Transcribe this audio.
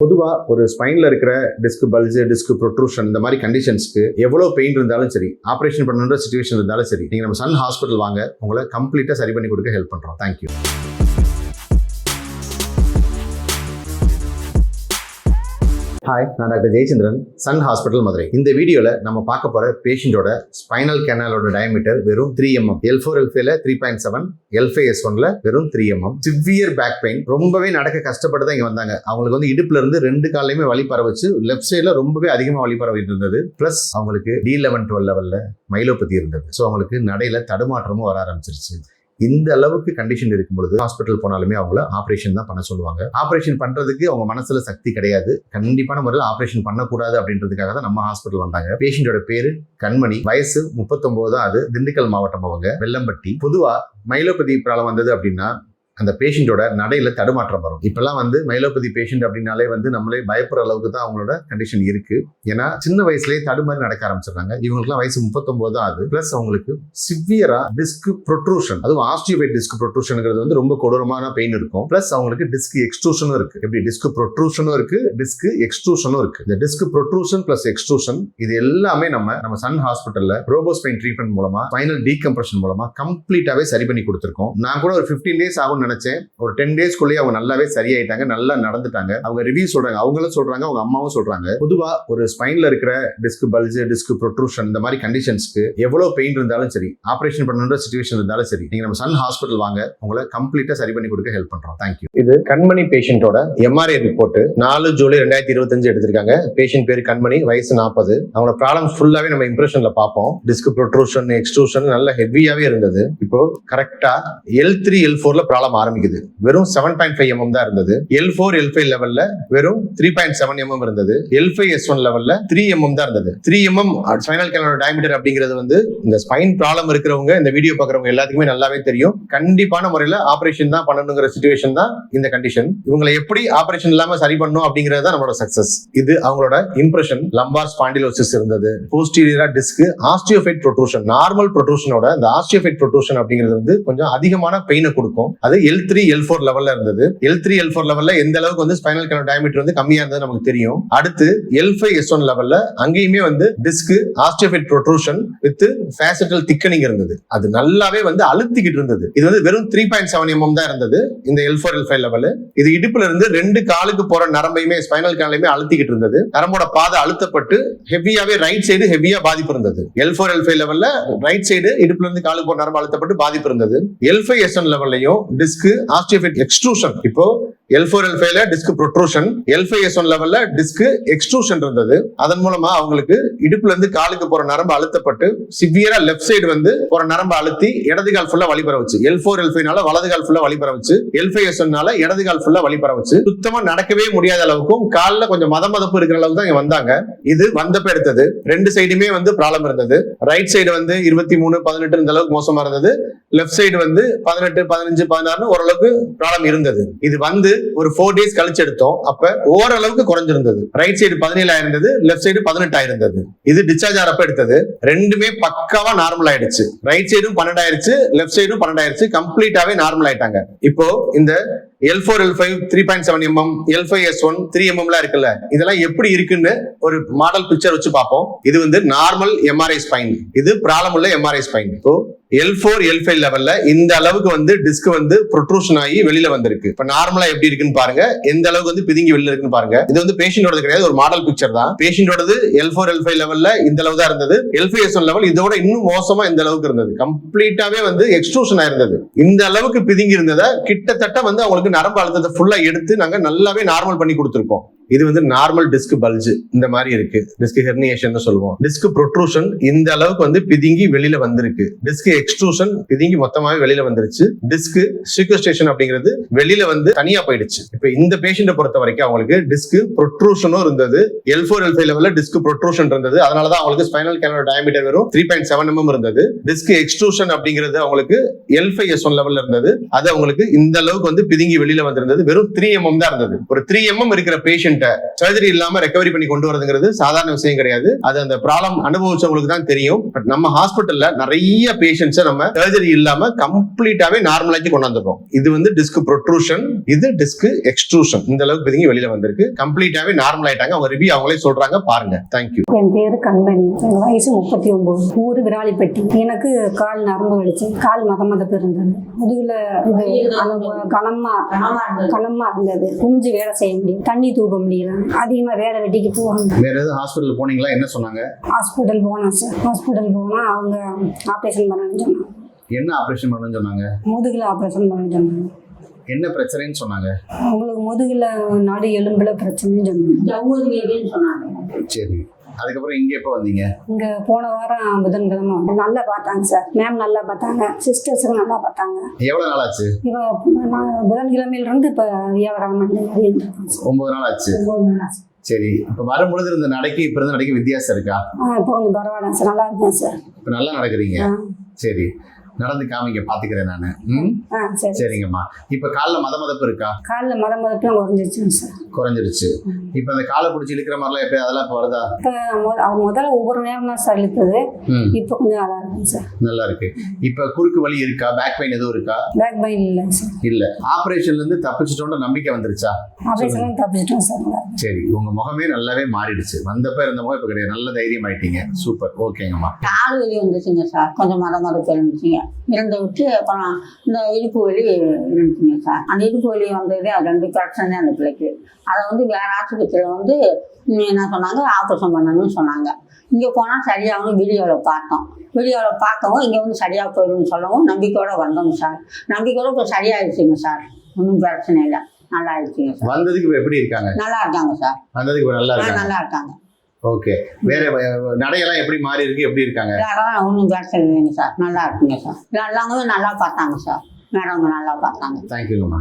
பொதுவாக ஒரு ஸ்பைனில் இருக்கிற டிஸ்க் பல்ஜ் டிஸ்க் ப்ரொட்ரூஷன் இந்த மாதிரி கண்டிஷன்ஸ்க்கு எவ்வளோ பெயின் இருந்தாலும் சரி ஆப்ரேஷன் பண்ணுற சுச்சுவேஷன் இருந்தாலும் சரி நீங்கள் நம்ம சன் ஹாஸ்பிட்டல் வாங்க உங்களை கம்ப்ளீட்டாக சரி பண்ணி கொடுக்க ஹெல்ப் பண்ணுறோம் தேங்க்யூ ஹாய் நான் doctor Jayachandran Sun Hospital Madurai. இந்த வீடியோவில் நம்ம பார்க்க போகிற பேஷண்ட்டோட ஸ்பைனல் கேனலோட டயமீட்டர் வெறும் த்ரீ எம்எம் எல் ஃபோர் எல்ஃபேல த்ரீ பாயிண்ட் செவன் எல்ஃபை எஸ் ஒன்ல வெறும் three MM severe back pain ரொம்பவே நடக்க கஷ்டப்பட்டு தான் இங்கே வந்தாங்க. அவங்களுக்கு வந்து இடுப்புல இருந்து ரெண்டு காலையுமே வழி பரவச்சு. லெஃப்ட் சைடில் ரொம்பவே அதிகமாக வழி பரவிட்டு இருந்தது. ப்ளஸ் அவங்களுக்கு டி லெவன் டுவெல் லெவலில் மைலோபதி இருந்தது. ஸோ அவங்களுக்கு நடையில் தடுமாற்றமும் வர ஆரம்பிச்சிருச்சு. இந்த அளவுக்கு கண்டிஷன் இருக்கும் பொழுது ஹாஸ்பிட்டல் போனாலுமே அவங்கள ஆப்ரேஷன் தான் பண்ண சொல்லுவாங்க. ஆப்ரேஷன் பண்றதுக்கு அவங்க மனசுல சக்தி கிடையாது. கண்டிப்பான முறையில் ஆப்ரேஷன் பண்ணக்கூடாது அப்படின்றதுக்காக தான் நம்ம ஹாஸ்பிட்டல் வந்தாங்க. பேஷண்டோட பேரு கண்மணி. வயசு முப்பத்தொன்பது தான் அது. திண்டுக்கல் மாவட்டம் அவங்க. வெள்ளம்பட்டி. பொதுவா மயிலோபதி பிராலம் வந்தது அப்படின்னா அந்த பேஷண்ட்டோட நடையில் தடுமாற்றம் வரும். இப்போல்லாம் வந்து மைலோபதி பேஷண்ட் அப்படின்னாலே வந்து நம்மளே பயப்படுற அளவுக்கு தான் அவங்களோட கண்டிஷன் இருக்குது ஏன்னா சின்ன வயசுலேயே தடுமாறி நடக்க ஆரம்பிச்சிடுறாங்க. இவங்களுக்குலாம் வயசு முப்பத்தொம்போது தான் அது ப்ளஸ் அவங்களுக்கு சிவியரா டிஸ்க் ப்ரொட்ரூஷன் அதுவும் ஆஸ்டியோபேட் டிஸ்க் ப்ரொட்ரூஷனுங்கிறது வந்து ரொம்ப கொடூரமான பெயின் இருக்கும். ப்ளஸ் அவங்களுக்கு டிஸ்க் எக்ஸ்ட்ரூஷனும் இருக்குது எப்படி? டிஸ்க் ப்ரொட்ரூஷனும் இருக்குது டிஸ்க் எக்ஸ்ட்ரூஷனும் இருக்குது இந்த டிஸ்க் ப்ரொட்ரூஷன் ப்ளஸ் எக்ஸ்ட்ரூஷன் இது எல்லாமே நம்ம நம்ம சன் ஹாஸ்பிட்டலில் ரோபோஸ்பைன் ட்ரீட்மெண்ட் மூலமாக ஃபைனல் டீகம்ப்ரஷன் மூலமாக கம்ப்ளீட்டாகவே சரி பண்ணி கொடுத்துருக்கோம். நான் கூட ஒரு 15 டேஸ் ஆகும் நினைச்சேன். ஒரு டென் டேஸ்க்குள்ளேயே அவங்க நல்லாவே சரியாயிட்டாங்க நல்லா நடந்துட்டாங்க. அவங்க ரிவ்யூ சொல்றாங்க அவங்களும் சொல்றாங்க அவங்க அம்மாவும் சொல்றாங்க. பொதுவா ஒரு ஸ்பைன்ல இருக்கிற டிஸ்க் பல்ஜ் டிஸ்க் ப்ரொட்ரூஷன் இந்த மாதிரி கண்டிஷன்ஸ்க்கு எவ்வளவு பெயின் இருந்தாலும் சரி ஆபரேஷன் பண்ணுற சுச்சுவேஷன் இருந்தாலும் சரி நீங்க நம்ம சன் ஹாஸ்பிட்டல் வாங்க உங்களை கம்ப்ளீட்டா சரி பண்ணி கொடுக்க ஹெல்ப் பண்றோம். தேங்க்யூ இது கண்மணி பேஷண்டோட எம்ஆர்ஐ ரிப்போர்ட் நாலு ஜூலை ரெண்டாயிரத்தி இருபத்தஞ்சு எடுத்திருக்காங்க. பேஷண்ட் பேர் கண்மணி வயசு நாற்பது அவங்களோட ப்ராப்ளம் ஃபுல்லாவே நம்ம இம்ப்ரெஷன்ல பார்ப்போம். டிஸ்க் ப்ரொட்ரூஷன் எக்ஸ்ட்ரூஷன் நல்ல ஹெவியாவே இருந்தது. இப்போ கரெக்டா எல் த்ரீ எல் ஃபோர்ல ப்ராப்ளம் ஆரம்பிக்குது. வெறும் செவன் பாயிண்ட் ஃபைவ் எம்எம் தான் இருந்தது. எல் ஃபோர் எல் ஃபைவ் லெவல்ல வெறும் த்ரீ பாயிண்ட் செவன் எம்எம் இருந்தது. எல் ஃபைவ் எஸ் ஒன் லெவல்ல த்ரீ எம்எம் தான் இருந்தது. த்ரீ எம்எம் ஸ்பைனல் கேனோட டயமீட்டர் அப்படிங்கிறது வந்து இந்த ஸ்பைன் ப்ராப்ளம் இருக்கிறவங்க இந்த வீடியோ பார்க்குறவங்க எல்லாத்துக்குமே நல்லாவே தெரியும். கண்டிப்பான முறையில் ஆபரேஷன் தான் பண்ணணுங்கிற சுச்சுவேஷன் தான் இந்த கண்டிஷன் இவங்களை எப்படி ஆபரேஷன் இல்லாம சரி பண்ணும் அப்படிங்கிறது தான் நம்மளோட சக்சஸ் இது அவங்களோட இம்ப்ரெஷன் லம்பார் ஸ்பாண்டிலோசிஸ் இருந்தது. போஸ்டீரியரா டிஸ்க் ஆஸ்டியோஃபைட் ப்ரொட்ரூஷன் நார்மல் ப்ரொட்ரூஷனோட இந்த ஆஸ்டியோஃபைட் ப்ரொட்ரூஷன் அப்படிங்கிறது வந்து கொஞ்சம் அதிகமான பெயினை கொடுக்கும். அது எல் த்ரீ எல் ஃபோர் லெவல்ல இருந்தது. எல் த்ரீ எல் ஃபோர் லெவல்ல எந்த அளவுக்கு வந்து ஸ்பைனல் கனல் டயமீட்டர் வந்து கம்மியா இருந்தது நமக்கு தெரியும். அடுத்து எல் ஃபைவ் எஸ் ஒன் லெவல்ல அங்கேயுமே வந்து disc osteophyte protrusion with facetal thickening இருந்தது. அது நல்லாவே வந்து அழுத்திக்கிட்டு இருந்தது. இது வந்து வெறும் த்ரீ பாயிண்ட் செவன் எம்எம் தான் இருந்தது இந்த L four L five level இது இடுப்புல இருந்து ரெண்டு காலுக்கு போற நரம்பையுமே ஸ்பைனல் கனலையுமே அழுத்திக்கிட்டு இருந்தது. நரம்போட பாதை அழுத்தப்பட்டு ஹெவியாவே ரைட் சைடு ஹெவியா பாதிப்பு இருந்தது. எல் ஃபோர் எல் ஃபைவ் லெவல்ல ரைட் சைடு இடுப்புல இருந்து காலுக்கு போற நரம்பு அழுத்தப்பட்டு பாதிப்பு இருந்தது. எல் ஃபைவ் எஸ் ஒன் லெவல்லையும் டிஸ்க் ஆஸ்டியோஃபைட் எக்ஸ்ட்ரூஷன் இப்போ எல் ஃபோர் எல் ஃபைவ்ல disc protrusion L five S one லெவல்ல டிஸ்க் எக்ஸ்ட்ரூஷன் இருந்தது. அதன் மூலமா அவங்களுக்கு இடுப்புல இருந்து காலுக்கு போற நரம்பு அழுத்தப்பட்டு சிவியரா லெஃப்ட் சைடு வந்து போற நரம்பு அழுத்தி இடது கால் ஃபுல்லா வழி வச்சு எல் ஃபோர் எல் ஃபைவ்னால வலது கால் ஃபுல்லா வழி வச்சு எல் ஃபைவ் எஸ் ஒன்னால இடது கால் ஃபுல்லா வழி வச்சு சுத்தமா நடக்கவே முடியாத அளவுக்கும் காலில் கொஞ்சம் மத மதப்பு இருக்கிற அளவுக்கு தான் இங்க வந்தாங்க. இது வந்தப்ப எடுத்தது. ரெண்டு சைடுமே வந்து ப்ராப்ளம் இருந்தது. ரைட் சைடு வந்து இருபத்தி மூணு பதினெட்டு இந்த அளவுக்கு மோசமா இருந்தது. லெஃப்ட் சைடு வந்து பதினெட்டு பதினஞ்சு பதினாறுன்னு ஓரளவுக்கு ப்ராப்ளம் இருந்தது. இது வந்து ஒரு ஃபோர் டேஸ் கழிச்சு எடுத்தோம். அப்ப ஓரளவுக்கு குறைஞ்சிருந்தது. ரைட் சைடு பதினேழாயிரம் இருந்தது லெஃப்ட் சைடு பதினெட்டாயிரம் இருந்தது இது டிஸ்சார்ஜ் ஆறப்ப எடுத்தது. ரெண்டுமே பக்காவா நார்மல் ஆயிடுச்சு. ரைட் சைடும் பன்னெண்டாயிருச்சு லெஃப்ட் சைடும் பன்னெண்டாயிருச்சு கம்ப்ளீட்டாவே நார்மல் ஆயிட்டாங்க. இப்போ இந்த L four L five three point seven MM L five S one three எம்எம்லாம் இருக்குல்ல. இதெல்லாம் எப்படி இருக்குன்னு ஒரு மாடல் பிக்சர் வச்சு பார்ப்போம். இது வந்து நார்மல் எம்ஆர்ஐ ஸ்பைன் இது ப்ராப்ளம் உள்ள எம்ஆர்ஐ ஸ்பைன் இப்போ எல் ஃபோர் எல் ஃபைவ் லெவல்ல இந்த அளவுக்கு வந்து டிஸ்க் வந்து ப்ரொட்ரூஷன் ஆகி வெளியில வந்திருக்கு. இப்ப நார்மலா எப்படி இருக்குன்னு பாருங்க. எந்த அளவுக்கு வந்து பிதுங்கி வெளியில இருக்குன்னு பாருங்க. இது வந்து பேஷண்டோட கிடையாது ஒரு மாடல் பிக்சர் தான். பேஷண்டோடது எல் ஃபோர் எல் ஃபைவ் லெவல்ல இந்த அளவு தான் இருந்தது. L five S one level இதோட இன்னும் மோசமா இந்த அளவுக்கு இருந்தது. கம்ப்ளீட்டாவே வந்து எக்ஸ்ட்ரூஷன் ஆயிருந்தது. இந்த அளவுக்கு பிதுங்கி இருந்ததை கிட்டத்தட்ட வந்து அவங்களுக்கு நரம்பு அழுத்தத்தை ஃபுல்லா எடுத்து நாங்க நல்லாவே நார்மல் பண்ணி கொடுத்துருக்கோம். இது வந்து நார்மல் டிஸ்க் பல்ஜ் இந்த மாதிரி இருக்கு. டிஸ்க் ஹெர்னியேஷன் சொல்லுவோம். டிஸ்க் ப்ரொட்ரூஷன் இந்த அளவுக்கு வந்து பிதுங்கி வெளியில வந்திருக்கு. டிஸ்க் எக்ஸ்ட்ரூஷன் பிதுங்கி மொத்தமாவே வெளியில வந்துருச்சு. டிஸ்க் சீக்வஸ்டேஷன் அப்படிங்கிறது வெளியில வந்து தனியா போயிடுச்சு. இப்ப இந்த பேஷண்ட பொறுத்த வரைக்கும் அவங்களுக்கு டிஸ்க் ப்ரொட்ரூஷனும் இருந்தது. எல் ஃபோர் எல் ஃபைவ் லெவல்ல டிஸ்க் ப்ரொட்ரூஷன் இருந்தது. அதனாலதான் அவங்களுக்கு ஸ்பைனல் கேனோட டயமீட்டர் வெறும் த்ரீ பாயிண்ட் செவன் எம்எம் இருந்தது. டிஸ்க் எக்ஸ்ட்ரூஷன் அப்படிங்கிறது அவங்களுக்கு எல் ஃபைவ் எஸ் ஒன் லெவல்ல இருந்தது. அது அவங்களுக்கு இந்த அளவுக்கு வந்து பிதுங்கி வெளியில வந்திருந்தது. வெறும் த்ரீ எம்எம் தான் இருந்தது. ஒரு த்ரீ எம்எம் இருக்கிற பேஷண்ட் பேஷண்ட்டை சர்ஜரி இல்லாம ரெக்கவரி பண்ணி கொண்டு வரதுங்கிறது சாதாரண விஷயம் கிடையாது. அது அந்த ப்ராப்ளம் அனுபவிச்சவங்களுக்கு தான் தெரியும். பட் நம்ம ஹாஸ்பிட்டல்ல நிறைய பேஷண்ட்ஸை நம்ம சர்ஜரி இல்லாம கம்ப்ளீட்டாவே நார்மலாக்கி கொண்டு வந்துடுறோம் இது வந்து டிஸ்க் ப்ரொட்ரூஷன் இது டிஸ்க் எக்ஸ்ட்ரூஷன் இந்த அளவுக்கு பிதிங்கி வெளியில வந்திருக்கு. கம்ப்ளீட்டாவே நார்மல் ஆயிட்டாங்க. அவங்க ரிவ்யூ அவங்களே சொல்றாங்க. பாருங்க. தேங்க்யூ என் பேர் கண்மணி. எங்கள் வயசு முப்பத்தி ஒம்பது ஊர் விராலிப்பட்டி. எனக்கு கால் நரம்பு வலிச்சு. கால் மத மதப்பு இருந்தது. முதுகுல கனமா கனமா இருந்தது. குஞ்சு வேலை செய்ய முடியும் தண்ணி தூக்க முடியல. அதிகமாக வேலை வெட்டிக்கு போகணும். வேற எதுவும் ஹாஸ்பிட்டல் போனீங்களா? என்ன சொன்னாங்க? ஹாஸ்பிட்டல் போனேன் சார் ஹாஸ்பிட்டல் போனால் அவங்க ஆப்ரேஷன் பண்ணணும்னு சொன்னாங்க. என்ன ஆபரேஷன் பண்ணணும்னு சொன்னாங்க? முதுகில் ஆப்ரேஷன் பண்ண சொன்னாங்க. என்ன பிரச்சனைன்னு சொன்னாங்க? அவங்களுக்கு முதுகில் நடு எலும்புல பிரச்சனைன்னு சொன்னாங்க. சரி. அதுக்கப்புறம் இங்க எப்போ வந்தீங்க? இங்கே போன வாரம் புதன்கிழமை நல்லா பார்த்தாங்க சார். மேம் நல்லா பார்த்தாங்க. சிஸ்டர்ஸும் நல்லா பார்த்தாங்க. எவ்வளவு நாள் ஆச்சு இப்போ நான் புதன்கிழமையிலிருந்து இப்போ வியாபாரம் பண்ணி ஒன்பது நாள் ஆச்சு சரி இப்ப வரும்பொழுது இருந்த நடைக்கு இப்ப இருந்த நடைக்கு வித்தியாசம் இருக்கா? இப்போ கொஞ்சம் பரவாயில்ல சார். நல்லா இருக்கேன் சார். இப்ப நல்லா நடக்கிறீங்க. சரி. நடந்து காமிங்க பாத்துக்கிறேன் நானு. ம்? ஆ சரி. சரிங்கம்மா. இப்ப கால்ல மத மதப்பு இருக்கா? காலில் மத மதப்பெல்லாம் குறைஞ்சிருச்சுங்க சார். குறைஞ்சிருச்சு. இப்ப அந்த காலை பிடிச்சி இழுக்கிற மாதிரிலாம் எப்ப அதெல்லாம் இப்ப வருதா? முதல்ல ஒவ்வொரு நேரம் தான் சார் இழுத்தது. ம். இப்போ கொஞ்சம் நல்லா இருக்குங்க சார். நல்லா இருக்கு இப்ப குறுக்கு வலி இருக்கா? பேக் பெயின் எதுவும் இருக்கா? பேக் பெயின் இல்லைங்க சார். இல்ல. ஆபரேஷன்ல இருந்து தப்பிச்சிட்டோன்ற நம்பிக்கை வந்துருச்சா? ஆப்ரேஷனும் தப்பிச்சிட்டோம் சார். இருக்கு. சரி. உங்க முகமே நல்லாவே மாறிடுச்சு. வந்தப்ப இருந்த முகம் இப்ப கிடையாது. நல்ல தைரியம் ஆயிட்டீங்க சூப்பர். ஓகேங்கம்மா. கால் வலி வந்துச்சுங்க சார். கொஞ்சம் மத மதப்பு இருந்துச்சுங்க. இருந்த விட்டு அப்புறம் இந்த இடுப்பு வலி இருந்துச்சுங்க சார். அந்த இடுப்பு வலி வந்ததே அது ரெண்டு பிரச்சனை அந்த பிள்ளைக்கு. அதை வந்து வேற ஆஸ்பத்திரியில் வந்து என்ன சொன்னாங்க? ஆப்ரேஷன் பண்ணணும்னு சொன்னாங்க. இங்கே போனால் சரியாகும் வீடியோவில் பார்த்தோம். வீடியோவில் பார்க்கவும் இங்கே வந்து சரியாக போயிடும்னு சொல்லவும் நம்பிக்கையோட வந்தோம் சார். நம்பிக்கையோட இப்போ சரியாயிடுச்சுங்க சார். ஒன்றும் பிரச்சனை இல்லை. நல்லா ஆயிடுச்சுங்க சார். வந்ததுக்கு இப்ப எப்படி இருக்காங்க? நல்லா இருக்காங்க சார். வந்ததுக்கு நல்லா நல்லா இருக்காங்க. ஓகே வேற நடையெல்லாம் எப்படி மாறி இருக்கு? எப்படி இருக்காங்க? வேறெல்லாம் ஒன்றும் பிரச்சனை இல்லைங்க சார். நல்லா இருக்குங்க சார். எல்லாமே நல்லா பார்த்தாங்க சார். மேடம் நல்லா பார்த்தாங்க. தேங்க்யூங்கம்மா